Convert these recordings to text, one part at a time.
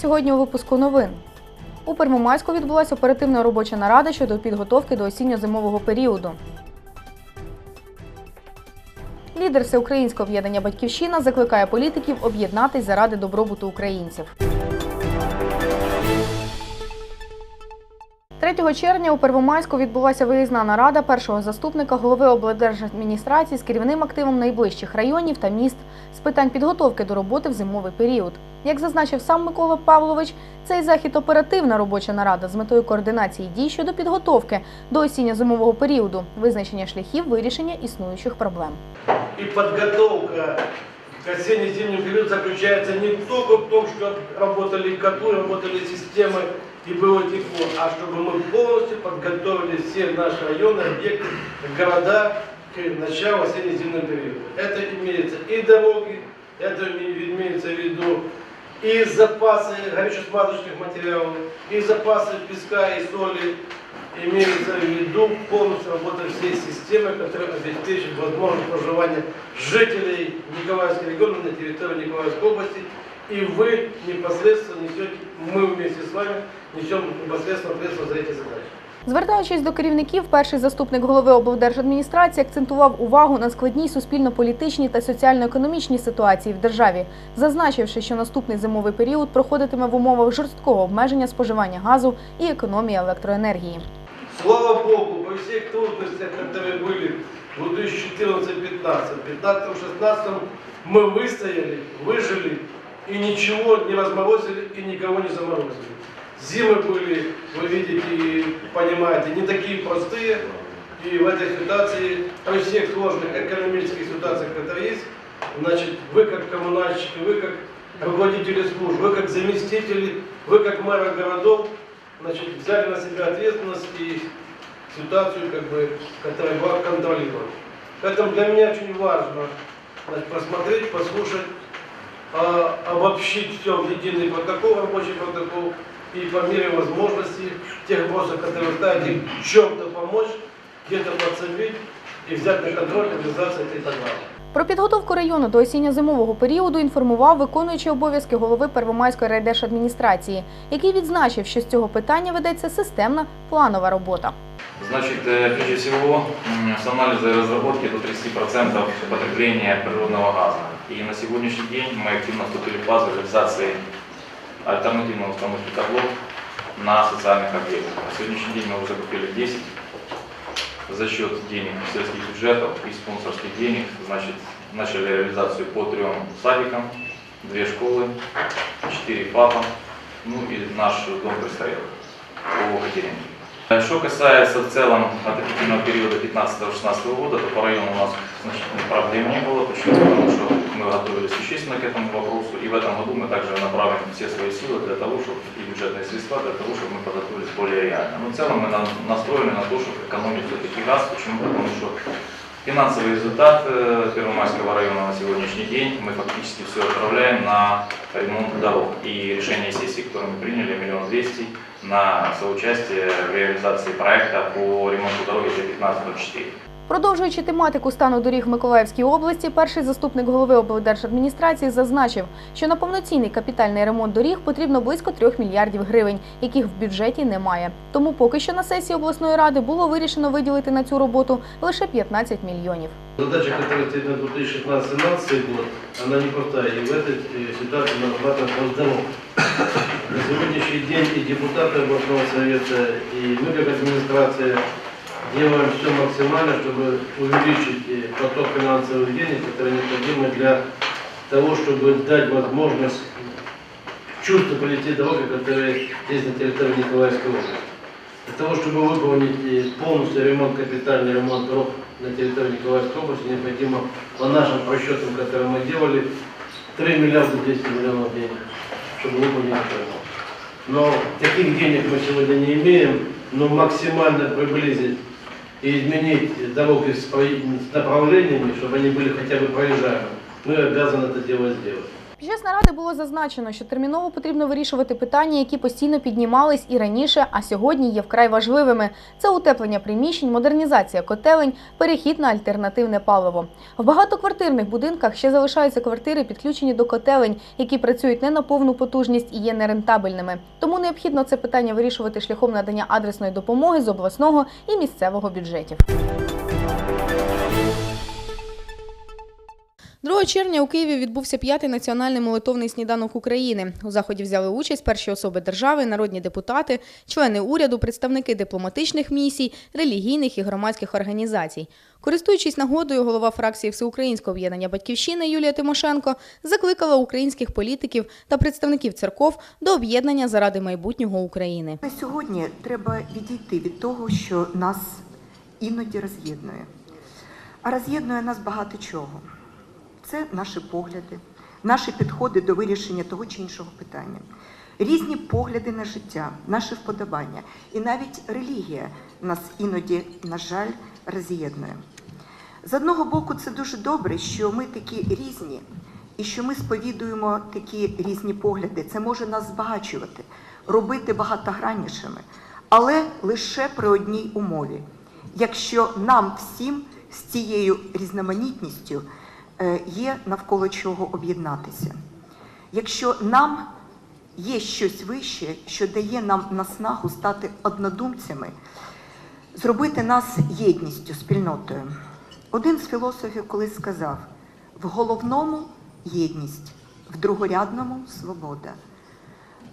Сьогодні у випуску новин. У Первомайську відбулася оперативна робоча нарада щодо підготовки до осінньо-зимового періоду. Лідер всеукраїнського об'єднання Батьківщина закликає політиків об'єднатись заради добробуту українців. 3 червня у Первомайську відбулася виїзна нарада першого заступника голови облдержадміністрації з керівним активом найближчих районів та міст з питань підготовки до роботи в зимовий період. Як зазначив сам Микола Павлович, цей захід оперативна робоча нарада з метою координації дій щодо підготовки до осінньо-зимового періоду, визначення шляхів вирішення існуючих проблем. И подготовка к осенне-зимнему периоду заключается не только в том, что работали котлы, работали системы и было тепло, а чтобы мы полностью подготовили все наши районы, объекты, города к началу осенне-зимнего периода. Это имеется и дороги, это име- имеется в виду и запасы горюче-смазочных материалов, и запасы песка и соли, имеется в виду полностью работа всей системы, которая обеспечит возможность проживания жителей Николаевского региона на территории Николаевской области. И вы непосредственно несете, мы вместе с вами несем непосредственно ответственность за эти задачи. Звертаючись до керівників, перший заступник голови облдержадміністрації акцентував увагу на складній суспільно-політичній та соціально-економічній ситуації в державі, зазначивши, що наступний зимовий період проходитиме в умовах жорсткого обмеження споживання газу і економії електроенергії. Слава Богу, при всех трудностях, которые были в 2014-2015, в 2015-2016 мы выстояли, выжили и ничего не разморозили и никого не заморозили. Зимы были, вы видите и понимаете, не такие простые. И в этой ситуации, при всех сложных экономических ситуациях, которые есть, значит, вы как коммунальщики, вы как руководители служб, вы как заместители, вы как мэры городов, значит, взяли на себя ответственность и ситуацию, как бы, которая была контролировать. Поэтому для меня очень важно значит, просмотреть, послушать, а, обобщить все в единый протокол, рабочий протокол, и по мере возможности тех вопросов, которые вы ставите, в чем-то помочь, где-то подсобить и взять на контроль реализацию этой программы. Про підготовку району до осінньо-зимового періоду інформував виконуючий обов'язки голови Первомайської райдержадміністрації, який відзначив, що з цього питання ведеться системна планова робота. Значит, э, прежде всего, м, с анализа и разработки до 30% потребления природного газа. И на сегодняшний день мы активно вступили в фазу реализации альтернативной установки котлов на социальных объектах. На сегодняшний день мы уже купили 10 за счет денег сельских бюджетов и спонсорских денег. Значит, начали реализацию по трем садикам, две школы, четыре ФАПа, ну и наш дом престарелых по Катерине. Что касается в целом отопительного периода 15-16 года, то по району у нас значительных проблем не было, почему? Потому что мы готовились существенно к этому вопросу, и в этом году мы также направим все свои силы для того, чтобы и бюджетные средства, для того, чтобы мы подготовились более реально. Но в целом мы на- настроены на то, чтобы экономить все-таки газ, почему? Потому что финансовый результат э, Первомайского района на сегодняшний день мы фактически все отправляем на ремонт дорог. И решение сессии, которое мы приняли, миллион двести, на соучастие в реализации проекта по ремонту дороги Т-15-04. Продовжуючи тематику стану доріг в Миколаївській області, перший заступник голови облдержадміністрації зазначив, що на повноцінний капітальний ремонт доріг потрібно близько 3 мільярдів гривень, яких в бюджеті немає. Тому поки що на сесії обласної ради було вирішено виділити на цю роботу лише 15 мільйонів. Задача, которая стоит на 2016-2017 год, она непростая. И в этой э, ситуации надо браться по-здоровому. На сегодняшний день и депутаты областного совета, и мы как администрация Делаем все максимально, чтобы увеличить э, поток финансовых денег, которые необходимы для того, чтобы дать возможность чувствовать те дороги, которые есть на территории Николаевской области. Для того, чтобы выполнить э, полностью ремонт, капитальный ремонт дорог на территории Николаевской области, необходимо по нашим расчетам, которые мы делали, 3 миллиарда 200 миллионов денег, чтобы выполнить этот ремонт. Но таких денег мы сегодня не имеем, но максимально приблизить и изменить дороги с, про- с направлениями, чтобы они были хотя бы проезжаемы, мы обязаны это дело сделать. Під час наради було зазначено, що терміново потрібно вирішувати питання, які постійно піднімались і раніше, а сьогодні є вкрай важливими. Це утеплення приміщень, модернізація котелень, перехід на альтернативне паливо. В багатоквартирних будинках ще залишаються квартири, підключені до котелень, які працюють не на повну потужність і є нерентабельними. Тому необхідно це питання вирішувати шляхом надання адресної допомоги з обласного і місцевого бюджетів. 2 червня у Києві відбувся п'ятий національний молитовний сніданок України. У заході взяли участь перші особи держави, народні депутати, члени уряду, представники дипломатичних місій, релігійних і громадських організацій. Користуючись нагодою, голова фракції Всеукраїнського об'єднання Батьківщини Юлія Тимошенко закликала українських політиків та представників церков до об'єднання заради майбутнього України. На сьогодні треба відійти від того, що нас іноді роз'єднує. А роз'єднує нас багато чого. Це наші погляди, наші підходи до вирішення того чи іншого питання, різні погляди на життя, наші вподобання. І навіть релігія нас іноді, на жаль, роз'єднує. З одного боку, це дуже добре, що ми такі різні, і що ми сповідуємо такі різні погляди. Це може нас збагачувати, робити багатограннішими, але лише при одній умові. Якщо нам всім з цією різноманітністю є навколо чого об'єднатися. Якщо нам є щось вище, що дає нам наснагу стати однодумцями, зробити нас єдністю, спільнотою. Один з філософів колись сказав: в головному єдність, в другорядному свобода,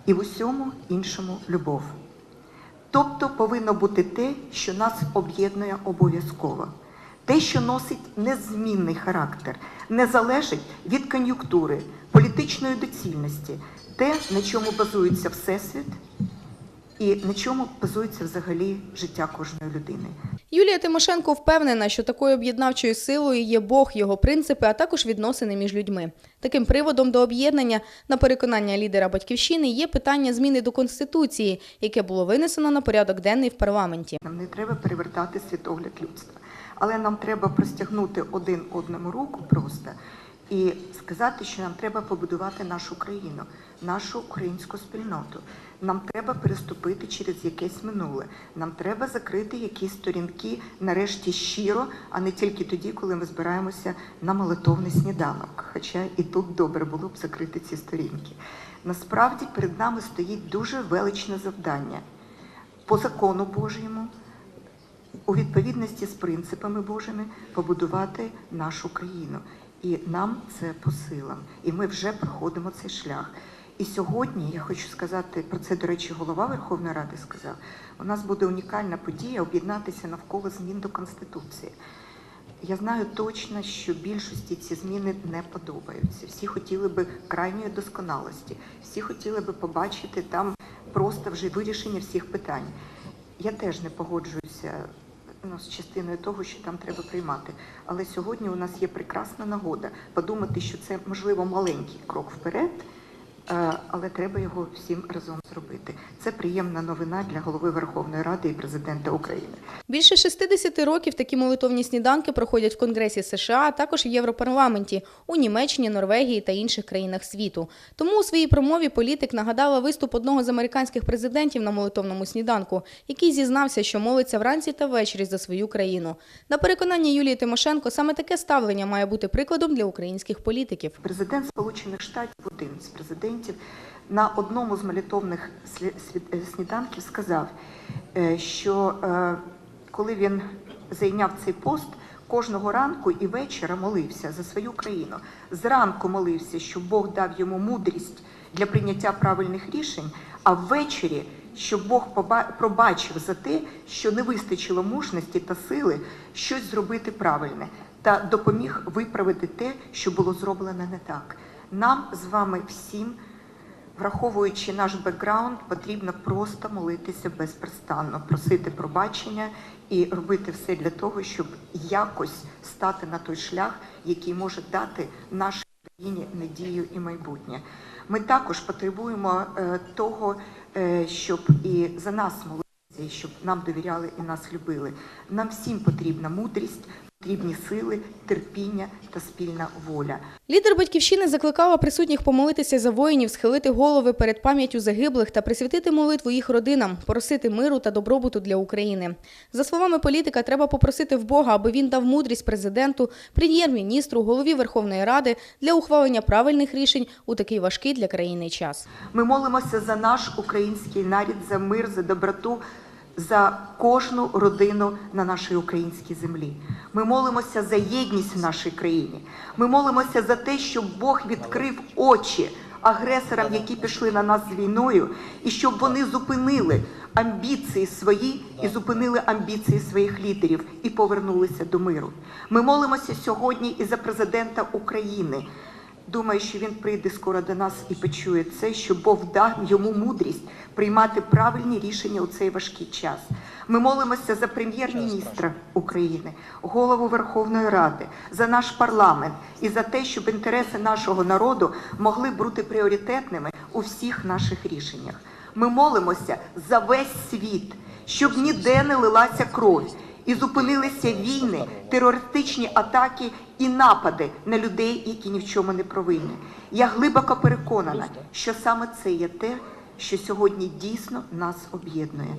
і в усьому іншому любов. Тобто повинно бути те, що нас об'єднує обов'язково. Те, що носить незмінний характер, не залежить від кон'юнктури, політичної доцільності, те, на чому базується Всесвіт і на чому базується взагалі життя кожної людини. Юлія Тимошенко впевнена, що такою об'єднавчою силою є Бог, його принципи, а також відносини між людьми. Таким приводом до об'єднання, на переконання лідера батьківщини, є питання зміни до конституції, яке було винесено на порядок денний в парламенті. Нам не треба перевертати світогляд людства, але нам треба простягнути один одному руку просто і сказати, що нам треба побудувати нашу країну, нашу українську спільноту. Нам треба переступити через якесь минуле. Нам треба закрити якісь сторінки нарешті щиро, а не тільки тоді, коли ми збираємося на молитовний сніданок. Хоча і тут добре було б закрити ці сторінки. Насправді перед нами стоїть дуже величне завдання по закону Божому, у відповідності з принципами Божими побудувати нашу країну. І нам це по силам. І ми вже проходимо цей шлях. І сьогодні я хочу сказати про це, до речі, голова Верховної Ради сказав. У нас буде унікальна подія об'єднатися навколо змін до Конституції. Я знаю точно, що більшості ці зміни не подобаються. Всі хотіли би крайньої досконалості, всі хотіли би побачити там просто вже вирішення всіх питань. Я теж не погоджуюся ну, з частиною того, що там треба приймати. Але сьогодні у нас є прекрасна нагода подумати, що це можливо маленький крок вперед. Е, Але треба його всім разом зробити. Це приємна новина для голови Верховної Ради і президента України. Більше 60 років такі молитовні сніданки проходять в Конгресі США, а також в Європарламенті, у Німеччині, Норвегії та інших країнах світу. Тому у своїй промові політик нагадала виступ одного з американських президентів на молитовному сніданку, який зізнався, що молиться вранці та ввечері за свою країну. На переконання Юлії Тимошенко, саме таке ставлення має бути прикладом для українських політиків. Президент Сполучених Штатів, один з президентів, на одному з молитовних е, сніданків сказав, е, що е, коли він зайняв цей пост, кожного ранку і вечора молився за свою країну. Зранку молився, щоб Бог дав йому мудрість для прийняття правильних рішень, а ввечері, щоб Бог пробачив за те, що не вистачило мужності та сили щось зробити правильне, та допоміг виправити те, що було зроблено не так. Нам з вами всім, враховуючи наш бекграунд, потрібно просто молитися безперестанно, просити пробачення і робити все для того, щоб якось стати на той шлях, який може дати нашій країні надію і майбутнє. Ми також потребуємо е, того, е, щоб і за нас молилися, щоб нам довіряли і нас любили. Нам всім потрібна мудрість, Потрібні сили, терпіння та спільна воля. Лідер батьківщини закликала присутніх помолитися за воїнів, схилити голови перед пам'яттю загиблих та присвятити молитву їх родинам, просити миру та добробуту для України. За словами політика, треба попросити в Бога, аби він дав мудрість президенту, прем'єр-міністру, голові Верховної Ради для ухвалення правильних рішень у такий важкий для країни час. Ми молимося за наш український нарід, за мир, за доброту, за кожну родину на нашій українській землі. Ми молимося за єдність в нашій країні. Ми молимося за те, щоб Бог відкрив очі агресорам, які пішли на нас з війною, і щоб вони зупинили амбіції свої і зупинили амбіції своїх лідерів і повернулися до миру. Ми молимося сьогодні і за президента України. Думаю, що він прийде скоро до нас і почує це, що Бог дав йому мудрість приймати правильні рішення у цей важкий час. Ми молимося за прем'єр-міністра України, голову Верховної Ради, за наш парламент і за те, щоб інтереси нашого народу могли бути пріоритетними у всіх наших рішеннях. Ми молимося за весь світ, щоб ніде не лилася кров і зупинилися війни, терористичні атаки і напади на людей, які ні в чому не провинні. Я глибоко переконана, що саме це є те, що сьогодні дійсно нас об'єднує.